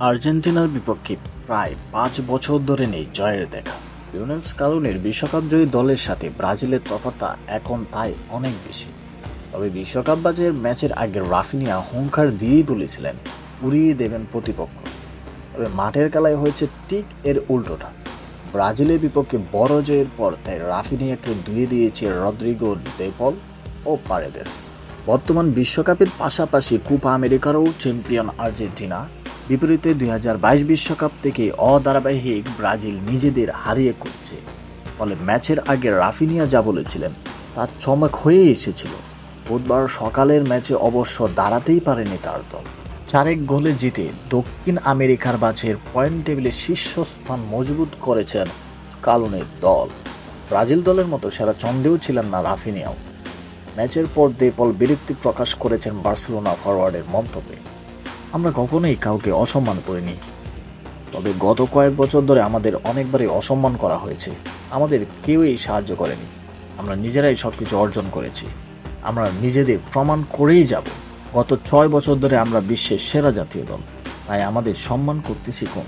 আর্জেন্টিনার বিপক্ষে প্রায় পাঁচ বছর ধরে নেই জয়ের দেখা। লিওনেল স্কালুনির বিশ্বকাপ জয়ী দলের সাথে ব্রাজিলের তফাৎটা এখন তাই অনেক বেশি। তবে বিশ্বকাপ বাজের ম্যাচের আগে রাফিনিয়া হুঙ্কার দিয়েই বলেছিলেন, উড়িয়ে দেবেন প্রতিপক্ষ। তবে মাঠের খেলায় হয়েছে ঠিক এর উল্টোটা। ব্রাজিলের বিপক্ষে বড় জয়ের পর তাই রাফিনিয়াকে ধুয়ে দিয়েছে রদ্রিগো দেপল ও পারেদেস। বর্তমান বিশ্বকাপের পাশাপাশি কুপা আমেরিকারও চ্যাম্পিয়ন আর্জেন্টিনা বিপরীতে দুই বিশ্বকাপ থেকে অধারাবাহিক ব্রাজিল নিজেদের হারিয়ে করছে। ফলে ম্যাচের আগে রাফিনিয়া যা বলেছিলেন তার চমক হয়ে এসেছিল। বুধবার সকালের ম্যাচে অবশ্য দাঁড়াতেই পারেনি তার দল। চারেক গোলে জিতে দক্ষিণ আমেরিকার বাছের পয়েন্ট টেবিলে শীর্ষস্থান মজবুত করেছেন স্কালনের দল। ব্রাজিল দলের মতো সেরা চন্দেও ছিলেন না রাফিনিয়াও। ম্যাচের পর দেপল বিরক্তি প্রকাশ করেছেন বার্সেলোনা ফরওয়ার্ডের মন্তব্যে। আমরা কখনোই কাউকে অসম্মান করিনি। তবে গত কয়েক বছর ধরে আমাদের অনেকবারই অসম্মান করা হয়েছে। আমাদের কেউই সাহায্য করেনি। আমরা নিজেরাই সব কিছু অর্জন করেছি। আমরা নিজেদের প্রমাণ করেই যাব। গত ছয় বছর ধরে আমরা বিশ্বের সেরা জাতীয় দল। তাই আমাদের সম্মান করতে শিখুন।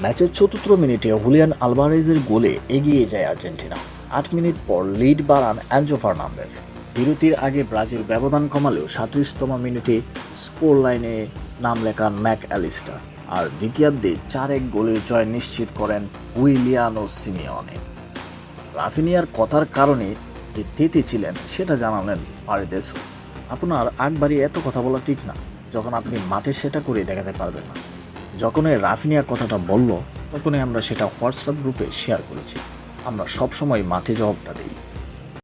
ম্যাচের চতুর্থ মিনিটে হুলিয়ান আলভারেজের গোলে এগিয়ে যায় আর্জেন্টিনা। আট মিনিট পর লিড বাড়ান অ্যাঞ্জো ফার্নান্দেজ। বিরতির আগে ব্রাজিল ব্যবধান কমালেও সাঁত্রিশতম মিনিটে স্কোর লাইনে নাম লেখান ম্যাক অ্যালিস্টার। আর দ্বিতীয়ার্ধে চার এক গোলের জয় নিশ্চিত করেন উইলিয়ানো সিমিওনে। রাফিনিয়ার কথার কারণে যে তেতে ছিলেন, সেটা জানালেন পারেদেসও আপনার আগবারই এত কথা বলা ঠিক না, যখন আপনি মাঠে সেটা করে দেখাতে পারবেন না। যখন এই রাফিনিয়া কথাটা বলল, তখনই আমরা সেটা হোয়াটসঅ্যাপ গ্রুপে শেয়ার করেছি। আমরা সবসময় মাঠে জবাবটা দিই।